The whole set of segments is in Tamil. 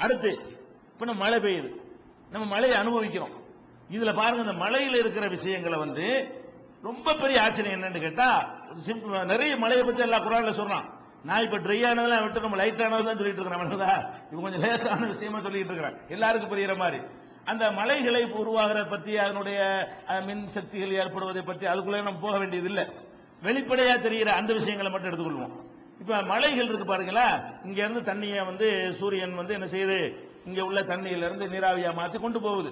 அடுத்து இப்ப நம்ம மழை பெய்யுது. நம்ம மழையை அனுபவிக்கிறோம். இதுல பாருங்க இந்த மழையில இருக்கிற விஷயங்களை வந்து ரொம்ப பெரிய ஆச்சரியம் என்னன்னு கேட்டா நிறைய மழையை பத்தி எல்லா குரான்ல சொல்றான் நான் இப்ப ட்ரை ஆனதெல்லாம் விட்டு நம்ம லைட் ஆனதான் சொல்லிட்டு இருக்கிறேன் அவனுக்குதா இப்ப கொஞ்சம் லேசான விஷயமா சொல்லிட்டு இருக்கிறேன். எல்லாருக்கும் புரியுற மாதிரி. அந்த மலைகளை உருவாகிறத பத்தி அதனுடைய மின் சக்திகள் ஏற்படுவதை பத்தி அதுக்குள்ளே நம்ம போக வேண்டியது இல்லை வெளிப்படையா தெரிகிற அந்த விஷயங்களை மட்டும் எடுத்துக்கொள்வோம். இப்ப மலைகள் இருக்கு பாருங்களா இங்க இருந்து தண்ணியை வந்து சூரியன் வந்து என்ன செய்யுது? இங்க உள்ள தண்ணியில இருந்து நீராவியா மாத்தி கொண்டு போகுது.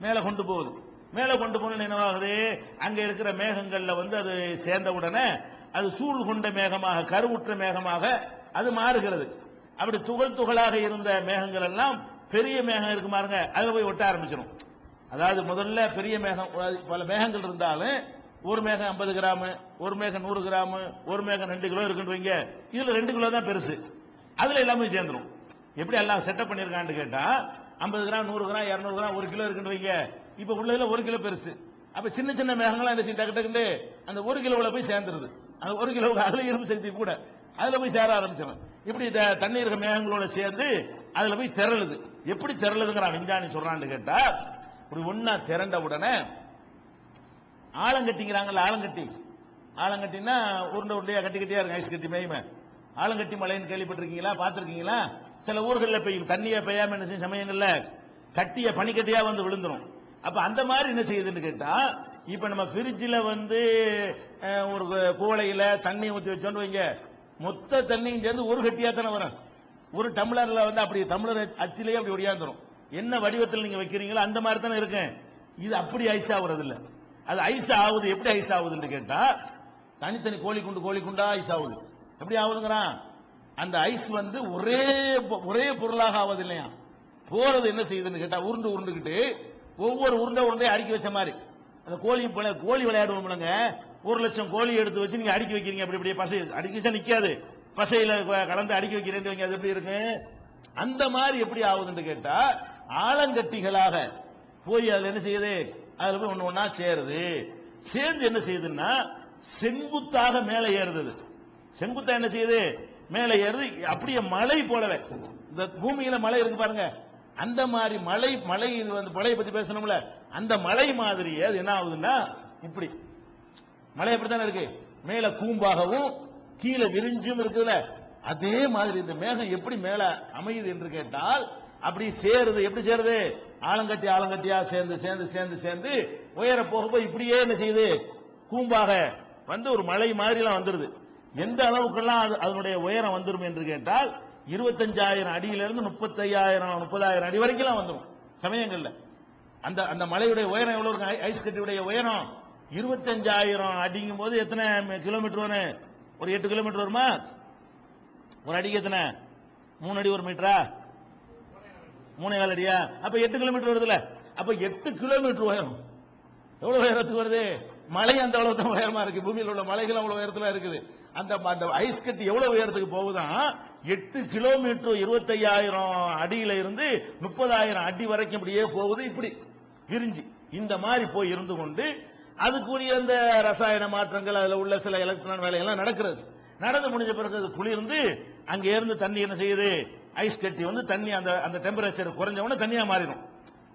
மேல கொண்டு போகுது. மேல கொண்டு போன என்னவாகுது? அங்க இருக்கிற மேகங்கள்ல வந்து அது சேர்ந்த உடனே அது சூழ் கொண்ட மேகமாக கருவுற்ற மேகமாக அது மாறுகிறது. அப்படி துகள் துகளாக இருந்த மேகங்கள் எல்லாம் பெரிய மேகம் இருக்கு பாருங்க அதுல போய் ஒட்ட ஆரம்பிச்சிடும் அதாவது முதல்ல பெரிய மேகம் பல மேகங்கள் இருந்தாலும் ஒரு மேகம் 50 கிராம் ஒரு மேகம் நூறு கிராமு ஒரு மேகம் ரெண்டு கிலோ இருக்குன்னு வைங்க. இதுல ரெண்டு கிலோ தான் பெருசு. அதுல எல்லாமே சேர்ந்துரும். எப்படி எல்லாம் செட்டப் பண்ணியிருக்கான்னு கேட்டா 50 கிராம் நூறு கிராம் 200 கிராம் ஒரு கிலோ இருக்குன்னு வைங்க. இப்ப உள்ளதுல ஒரு கிலோ பெருசு. அப்ப சின்ன சின்ன மேகங்கள்லாம் என்ன செய்யும்? டக்கு அந்த ஒரு கிலோவில் போய் சேர்ந்துருது. அந்த ஒரு கிலோவுக்கு அதுல இரும்பு சக்தி கூட. அதுல போய் சேர ஆரம்பிச்சிடும். இப்படி தண்ணி தண்ணீர் மேகங்களோட சேர்ந்து அதுல போய் திரளுது. எப்படி திரளுதுங்கிறான் விஞ்ஞானி சொல்றான்னு கேட்டா இப்படி ஒன்னா திரண்ட உடனே ஆலங்கட்டிங்கிறாங்கல்ல ஆலங்கட்டி. ஆலங்கட்டினா உருண்டை உருண்டையா கட்டி கட்டியா இருக்கும் ஐஸ் கட்டி மேய்மை. ஆலங்கட்டி மலைன்னு கேள்விப்பட்டிருக்கீங்களா? பார்த்துருக்கீங்களா? சில ஊர்களில் பெய்யும் தண்ணியை பெய்யாம என்ன செய்யும் சமயங்கள்ல கட்டிய பனிக்கட்டியா வந்து விழுந்துடும் அப்ப அந்த மாதிரி என்ன செய்யுதுன்னு கேட்டா இப்ப நம்ம ஃப்ரிட்ஜில் வந்து ஒரு குவளையில தண்ணி ஊற்றி வச்சோன்னு வைங்க. மொத்த தண்ணியும் சேர்ந்து ஒரு கட்டியா தானே வரும். ஒரு டம்ளர்ல வந்து அப்படி டம்ளர் அச்சிலேயே அப்படி ஒடியாந்துரும். என்ன வடிவத்தில் நீங்க வைக்கிறீங்களோ அந்த மாதிரி தானே இருக்கேன் இது அப்படி ஐஸ் ஆகுறது அது ஐஸ் ஆகுது எப்படி ஐஸ் ஆகுதுன்னு கேட்டா தனித்தனி கோழி குண்டு கோழி குண்டா ஐஸ் ஆகுது. எப்படி ஆகுதுங்கிறான்? அந்த ஐஸ் வந்து ஒரே ஒரே பொருளாக ஆவது இல்லையா? போறது என்ன செய்யுதுன்னு கேட்டா உருண்டு உருண்டுகிட்டு ஒவ்வொரு உருண்டை உருண்டையை அடுக்கி வச்ச மாதிரி. அந்த கோழி பிள்ளை- கோழி விளையாடுவோம்லங்க ஒரு லட்சம் கோழி எடுத்து வச்சு நீங்க அடுக்கி வைக்கிறீங்க. அப்படி அப்படியே பசை அடுக்கி வச்சா நிக்காது. பசையில கலந்து அடுக்கி வைக்கிறேன் வைங்க அது எப்படி இருக்கு? அந்த மாதிரி எப்படி ஆகுதுன்னு கேட்டா ஆலங்கட்டிகளாக போய் அதுல என்ன செய்யுது? அதுல போய் ஒண்ணு ஒன்றா சேருது. சேர்ந்து என்ன செய்யுதுன்னா செங்குத்தாக மேலே ஏறுது. செங்குத்தா என்ன செய்யுது? மேலே ஏறுது. அப்படியே மலை போலவே. இந்த பூமியில மலை இருக்கு பாருங்க. அந்த மாதிரி மலை மலை வந்து மலையை பத்தி பேசணும்ல. அந்த மலை மாதிரியே அது என்ன ஆகுதுன்னா இப்படி. மலை அப்படித்தானே இருக்கு? மேல கூம்பாகவும் கீழே விரிஞ்சும் இருக்குதுல அதே மாதிரி இந்த மேகம் எப்படி மேல அமையுது என்று கேட்டால் அப்படி சேருது எப்படி சேருது? ஆலங்கட்டி ஆலங்கட்டியா சேர்ந்து சேர்ந்து சேர்ந்து சேர்ந்து உயர போக போய் இப்படியே என்ன செய்யுது? கூம்பாக வந்து ஒரு மலை மாதிரிலாம் வந்துருது. எந்த அளவுக்கெல்லாம் அது அதனுடைய உயரம் வந்துடும் என்று கேட்டால் இருபத்தஞ்சாயிரம் அடியிலிருந்து முப்பத்தையாயிரம் முப்பதாயிரம் அடி வரைக்கும் வந்துடும் சமயங்கள்ல. அந்த அந்த மலையுடைய உயரம் எவ்வளவு இருக்கும் ஐஸ் கட்டியுடைய உயரம் இருபத்தஞ்சாயிரம் அடிங்கும் போது எத்தனை கிலோமீட்டர் வரும்? ஒரு எட்டு கிலோமீட்டர் வருமா? ஒரு அடிக்கு எத்தனை? மூணு அடி ஒரு மீட்டரா? மூணே கால் அடியா அப்ப எட்டு கிலோமீட்டர் வருதுல அப்ப எட்டு கிலோமீட்டர் உயரம். எவ்வளவு உயரத்துக்கு வருது? மலை அந்த அளவு தான் உயரமா இருக்கு. பூமியில் உள்ள மலைகள் அவ்வளவு உயரத்துல இருக்குது. அந்த அந்த ஐஸ் கட்டி எவ்வளவு உயரத்துக்கு போகுதான் எட்டு கிலோமீட்டர் இருபத்தையாயிரம் அடியில இருந்து முப்பதாயிரம் அடி வரைக்கும் இப்படியே போகுது. இப்படி விரிஞ்சு. இந்த மாதிரி போய் இருந்து கொண்டு அதுக்குரிய அந்த ரசாயன மாற்றங்கள் அதுல உள்ள சில எலக்ட்ரான் வேலையெல்லாம் நடக்கிறது. நடந்து முடிஞ்ச பிறகு அது குளிர்ந்து அங்கே இருந்து தண்ணி என்ன செய்யுது? ஐஸ் கட்டி வந்து தண்ணி அந்த அந்த டெம்பரேச்சர் குறைஞ்சவொடனே தண்ணியா மாறிடும்.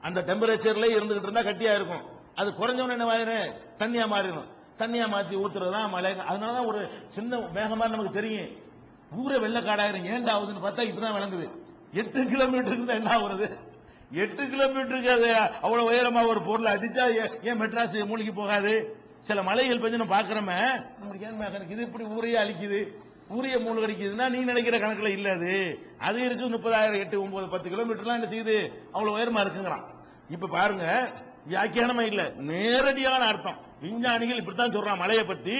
அந்த டெம்பரேச்சர்ல இருந்துகிட்டு இருந்தா கட்டியா இருக்கும். அது குறைஞ்சவொடனே என்ன ஆயிரும்? தண்ணியா மாறிடும். தண்ணியா மாத்தி ஊத்துறது தான் மழை. அதனாலதான் ஒரு சின்ன வேகமா நமக்கு தெரியும். ஊரே வெள்ளக்காடாயிரம். ஏன்டா ஆகுதுன்னு பார்த்தா இப்பதான் விளங்குது. எட்டு கிலோமீட்டருக்கு தான் என்ன ஆகுறது எட்டு கிலோமீட்டருக்கு அது அவ்வளவு உயரமா ஒரு பொருளை அடிச்சா ஏ- ஏன் மெட்ராஸ் மூழ்கி போகாது? சில மலைகள் பத்தி நம்ம பாக்குறோமே நம்மளுக்கு ஏன் இது இருக்குது? இப்படி ஊரையே அழிக்குது. ஊரைய மூழ்கடிக்குதுன்னா நீ நினைக்கிற கணக்குல இல்ல அது. அது இருக்கு முப்பதாயிரம் எட்டு ஒன்பது பத்து கிலோமீட்டர்லாம் என்ன செய்யுது? அவ்வளவு உயரமா இருக்குங்கிறான். இப்ப பாருங்க வியாக்கியானமே இல்ல. நேரடியான அர்த்தம். விஞ்ஞானிகள் இப்படித்தான் சொல்றான் மலையை பத்தி.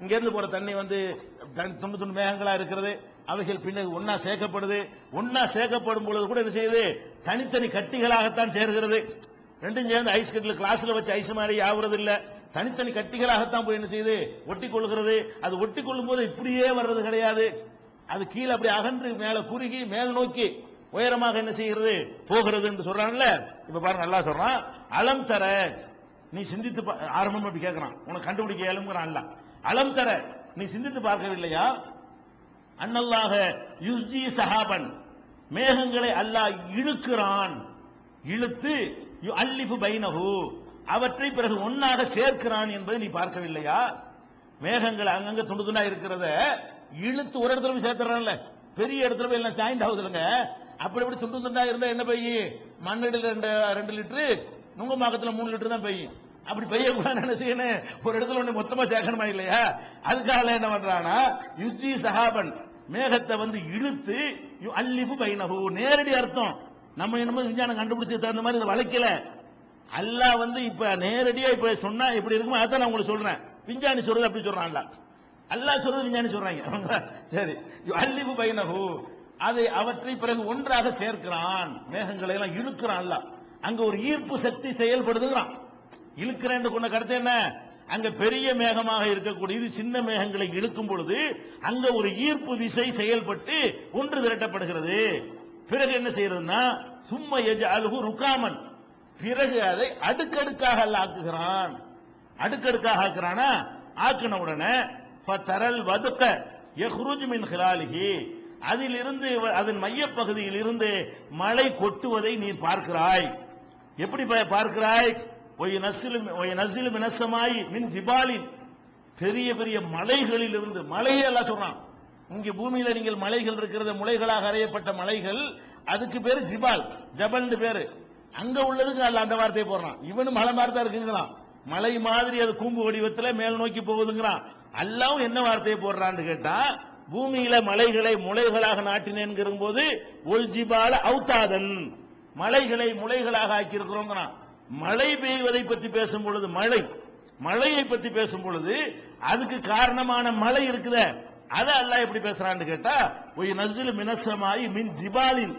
இங்க இருந்து போற தண்ணி வந்து தன் துண்டு துண்டு மேகங்களா இருக்கிறது. அவைகள் பின்னர் ஒன்னா சேர்க்கப்படுது. ஒன்னா சேர்க்கப்படும் பொழுது கூட என்ன செய்யுது? தனித்தனி கட்டிகளாகத்தான் சேர்கிறது. ரெண்டும் சேர்ந்து ஐஸ் கட்டில கிளாஸ்ல வச்சு ஐஸ் மாதிரி ஆகுறது இல்லை தனித்தனி கட்டிகளாகத்தான் போய் என்ன செய்யுது? ஒட்டி கொள்கிறது அது ஒட்டி கொள்ளும் போது இப்படியே வர்றது கிடையாது. அது கீழே அப்படி அகன்று மேல குறுகி மேல் நோக்கி உயரமாக என்ன செய்கிறது? போகிறது என்று சொல்றான்ல. இப்ப பாருங்க நல்லா சொல்றான். அலம் தர. நீ சிந்தித்து பா- ஆரம்பம் அப்படி கேட்கறான் உனக்கு கண்டுபிடிக்க இயலுங்கிறான் அல்ல அலம் தர. நீ சிந்தித்து பார்க்கவில்லையா? அன்னல்லாக யுஸ்ஜி சஹாபன். மேகங்களை அல்லாஹ் இழுக்கிறான். இழுத்து அல்லிஃபு பைனஹு. அவற்றை பிறகு ஒன்னாக சேர்க்கிறான் என்பதை நீ பார்க்கவில்லையா? மேகங்கள் அங்கங்க துண்டு துண்டா இருக்கிறத இழுத்து ஒரு இடத்துல போய் சேர்த்துறான்ல. பெரிய இடத்துல போய் எல்லாம் ஜாயிண்ட் ஆகுதுலங்க. அப்படி இப்படி துண்டு துண்டா இருந்தா என்ன பை? மண்ணடியில் ரெண்டு ரெண்டு லிட்டரு நுங்கம்பாக்கத்துல மூணு லிட்டர் தான் பெய்யும் அப்படி பெய்யக்கூடாது என்ன செய்யணும்? ஒரு இடத்துல ஒண்ணு மொத்தமா சேர்க்கணுமா இல்லையா? அதுக்காக என்ன பண்றானா யுஜி சஹாபன் மேகத்தை வந்து இழுத்து அல்லிபு பைனகு நேரடி அர்த்தம். நம்ம என்னமோ விஞ்ஞானம் கண்டுபிடிச்சு தகுந்த மாதிரி இதை வளைக்கல. அல்லாஹ் வந்து இப்ப நேரடியா இப்ப சொன்னா எப்படி இருக்குமோ அதான் நான் உங்களுக்கு சொல்றேன். விஞ்ஞானி சொல்றது அப்படி சொல்றான்ல. அல்லாஹ் சொல்றது விஞ்ஞானி சொல்றாங்க. சரி. அல்லிபு பையனகு பைனஹு. அதை அவற்றை பிறகு ஒன்றாக சேர்க்கிறான். மேகங்களை எல்லாம் இழுக்கிறான் அல்லாஹ். அங்க ஒரு ஈர்ப்பு சக்தி செயல்படுதுங்கிறான். இழுக்கிறேன் கொண்ட கருத்து என்ன? அங்க பெரிய மேகமாக இருக்கக்கூடியது சின்ன மேகங்களை இழுக்கும் பொழுது அங்க ஒரு ஈர்ப்பு விசை செயல்பட்டு ஒன்று திரட்டப்படுகிறது. பிறகு என்ன செய்யறதுன்னா சும்மா எஜ அழுகு ருக்காமன் பிறகு அதை அடுக்கடுக்காக ஆக்குகிறான். அடுக்கடுக்காக ஆக்குறானா? ஆக்கின உடனே தரல் வதுக்க யஹ்ருஜ் மின் அதிலிருந்து அதன் மையப்பகுதியில் இருந்து மழை கொட்டுவதை நீ பார்க்கிறாய். எப்படி பார்க்கிறாய்? ஒய் நசிலும் ஒய் நசிலும் மினசமாய் மின் ஜிபாலின். பெரிய பெரிய மலைகளில் இருந்து மலையே எல்லாம் சொல்றான். இங்க பூமியில நீங்கள் மலைகள் இருக்கிறது முளைகளாக அறையப்பட்ட மலைகள் அதுக்கு பேரு ஜிபால் ஜபல் பேரு. அங்க உள்ளதுக்கு அல்ல அந்த வார்த்தையை போடுறான். இவனும் மலை மாதிரி தான் இருக்குங்கிறான். மலை மாதிரி அது கூம்பு வடிவத்துல மேல் நோக்கி போகுதுங்கிறான். அல்லாவும் என்ன வார்த்தையை போடுறான்னு கேட்டா பூமியில மலைகளை முளைகளாக நாட்டினேங்கிற போது ஒல்ஜிபால அவுத்தாதன். மலைகளை முளைகளாக ஆக்கி இருக்கிறோங்கிறான் மழை பெய்வதை பற்றி பேசும் பொழுது மழை. மழையை பற்றி பேசும் பொழுது அதுக்கு காரணமான மழை இருக்குதே. அதை அல்லா எப்படி பேசுறான்னு கேட்டா ஒய் நஸ்ஸில் மினசமாயி மின் ஜிபாலின்.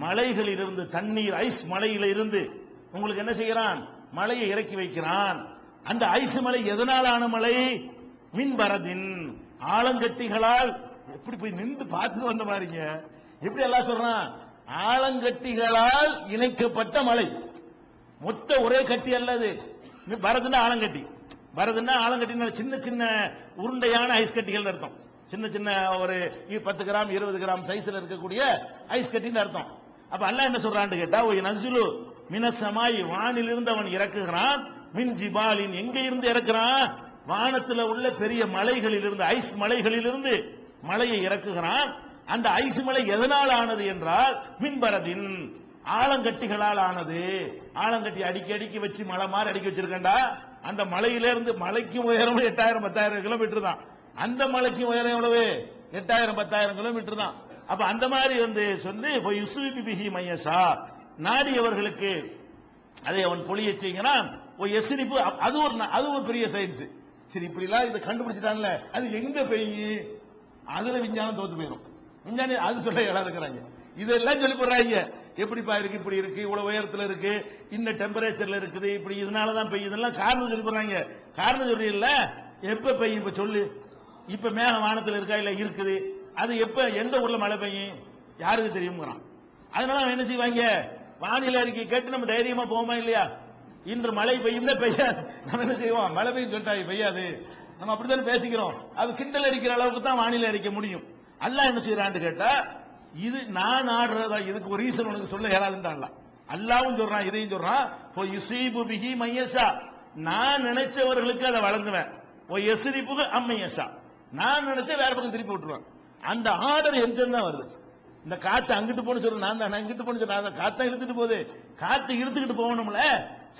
மலைகளிலிருந்து தண்ணீர் ஐஸ் மலையில இருந்து உங்களுக்கு என்ன செய்யறான் மலையை இறக்கி வைக்கிறான். அந்த ஐஸ் மலை எதனால் ஆன மலை? மின்பரதின் ஆலங்கட்டிகளால். எப்படி போய் நின்று பார்த்துட்டு வந்த மாதிரிங்க எப்படி எல்லாம் சொல்றான்? ஆலங்கட்டிகளால் இணைக்கப்பட்ட மலை. மொத்த ஒரே கட்டி அல்லது பரதுன்னா ஆலங்கட்டி. பரதுன்னா ஆலங்கட்டின்னா சின்ன சின்ன உருண்டையான ஐஸ் கட்டிகள் அர்த்தம். சின்ன சின்ன ஒரு பத்து கிராம் இருபது கிராம் சைஸ்ல இருக்கக்கூடிய ஐஸ் கட்டின்னு அர்த்தம். அப்ப அல்லாஹ் என்ன சொல்றான்னு கேட்டா ஒய் நசுலு மினசமாய் வானிலிருந்து அவன் இறக்குகிறான். மின் ஜிபாலின் எங்க இருந்து இறக்குறான்? வானத்துல உள்ள பெரிய மலைகளில் இருந்து ஐஸ் மலைகளிலிருந்து மலையை இறக்குகிறான். அந்த ஐஸ் மலை எதனால் ஆனது என்றால் மின்பரதின் ஆலங்கட்டிகளால் ஆனது. ஆலங்கட்டி அடிக்கி அடிக்கி வச்சு மலை மாதிரி அடிக்க வச்சிருக்கேன்டா. அந்த மலையிலிருந்து மலைக்கு உயரம் எட்டாயிரம் பத்தாயிரம் கிலோமீட்டர் தான். அந்த மலைக்கு உயரம் எவ்வளவு? எட்டாயிரம் பத்தாயிரம் கிலோமீட்டர் தான். அப்ப அந்த மாதிரி வந்து சொல்லி யுசுபி பிஹி மையசா. நாடியவர்களுக்கு அதை அவன் பொழிய செய்கிறான். எசிரிப்பு அது ஒரு அது ஒரு பெரிய சயின்ஸ் சரி இப்படி எல்லாம் இதை கண்டுபிடிச்சிட்டான்ல அது எங்க பெய்யு அதுல விஞ்ஞானம் தோத்து போயிடும் விஞ்ஞானி அது சொல்ல இயலாதுங்கிறாங்க. இதெல்லாம் சொல்லி போடுறாங்க எப்படிப்பா இருக்கு இப்படி இருக்கு இவ்வளவு உயரத்துல இருக்கு இந்த டெம்பரேச்சர்ல இருக்குது இப்படி இதனாலதான் பெய்யும் இதெல்லாம் காரணம் சொல்லி போடுறாங்க காரணம் சொல்லி இல்ல எப்ப பெய்யும்? இப்ப சொல்லு. இப்ப மேக வானத்துல இருக்கா இல்ல இருக்குது? அது எப்ப எந்த ஊர்ல மழை பெய்யும்? யாருக்கு தெரியுங்கிறான் அதனால அவன் என்ன செய்வாங்க? வானிலை அறிக்கை கேட்டு நம்ம தைரியமா போவோமா இல்லையா? இன்று மழை பெய்யும்னா பெய்யாது. நம்ம என்ன செய்வோம்? மழை பெய்யும் சொல்லிட்டா பெய்யாது. நம்ம அப்படித்தானே பேசிக்கிறோம். அது கிண்டல் அடிக்கிற அளவுக்கு தான் வானிலை அறிக்க முடியும். அல்லாஹ் என்ன செய்யறான்னு கேட்டா இது நான் ஆடுறதா இதுக்கு ஒரு ரீசன் உனக்கு சொல்ல இயலாதுன்றான்ல அல்லாவும் சொல்றான் இதையும் சொல்றான். ஓ யுசீபு பிஹி மையசா நான் நினைச்சவர்களுக்கு அதை வழங்குவேன். ஓ எசிரிப்புக்கு அம்மையசா நான் நினைச்ச வேற பக்கம் திருப்பி விட்டுருவேன். அந்த ஆர்டர் என்கிட்ட தான் வருது? இந்த காத்து அங்கிட்டு போன சொல்ற நான் தான்? இங்கிட்டு போன சொல்ல அந்த காத்தா இழுத்துட்டு போகுது. காத்து இழுத்துக்கிட்டு போகணும்ல?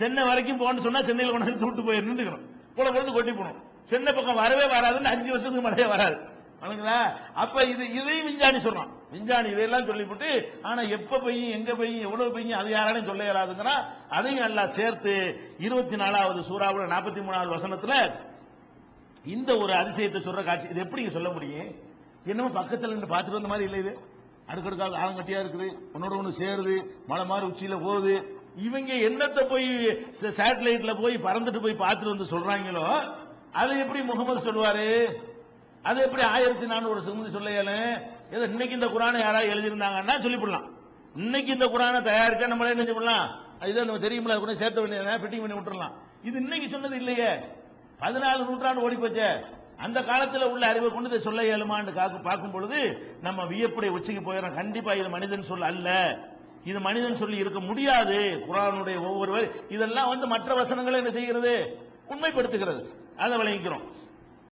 சென்னை வரைக்கும் போகணும்னு சொன்னா சென்னையில் கொண்டு வந்து விட்டு போய் நின்றுக்கணும் போல கொண்டு கொட்டி போகணும். சென்னை பக்கம் வரவே வராதுன்னு அஞ்சு வருஷத்துக்கு மழையே வராது. வணங்குதா? அப்ப இது இதையும் விஞ்ஞானி சொல்றான். விஞ்ஞானி இதையெல்லாம் சொல்லிவிட்டு ஆனா எப்ப பெய்யும் எங்க பெய்யும் எவ்வளவு பெய்யும் அது யாராலையும் சொல்ல இயலாதுங்கிறா? அதையும் எல்லாம் சேர்த்து இருபத்தி நாலாவது சூறாவில் நாற்பத்தி மூணாவது வசனத்துல இந்த ஒரு அதிசயத்தை சொல்ற காட்சி. இது எப்படி சொல்ல முடியும்? என்னமோ பக்கத்தில் நின்று பார்த்துட்டு வந்த மாதிரி இல்லை இது. அடுக்கடுக்காக ஆலங்கட்டியா இருக்குது. உன்னோட ஒன்று சேருது. மலை மாதிரி உச்சியில போகுது. இவங்க என்னத்தை போய் சேட்டலைட்ல போய் பறந்துட்டு போய் பார்த்துட்டு வந்து சொல்றாங்களோ அதை எப்படி முகமது சொல்வாரு அது எப்படி ஆயிரத்தி நானூறு வருஷம் சொல்ல ஏதோ இன்னைக்கு இந்த குரானை யாராவது எழுதியிருந்தாங்கன்னா சொல்லிவிடலாம். இன்னைக்கு இந்த குரானை தயாரிச்சா நம்மளே என்ன சொல்லலாம் இதுதான் நம்ம தெரியுமில்ல கூட சேர்த்த வேண்டியது ஃபிட்டிங் பண்ணி விட்டுறலாம். இது இன்னைக்கு சொன்னது இல்லையே. பதினாலு நூற்றாண்டு ஓடி போச்சே அந்த காலத்தில் உள்ள அறிவை கொண்டு இதை சொல்ல இயலுமான்னு பார்க்கும் பொழுது நம்ம வியப்புடைய உச்சிக்கு போயிடறோம். கண்டிப்பா இது மனிதன் சொல் அல்ல. இது மனிதன் சொல்லி இருக்க முடியாது. குரானுடைய ஒவ்வொருவர் இதெல்லாம் வந்து மற்ற வசனங்களை என்ன செய்கிறது? உண்மைப்படுத்துகிறது. அதை விளங்கிக்கிறோம்.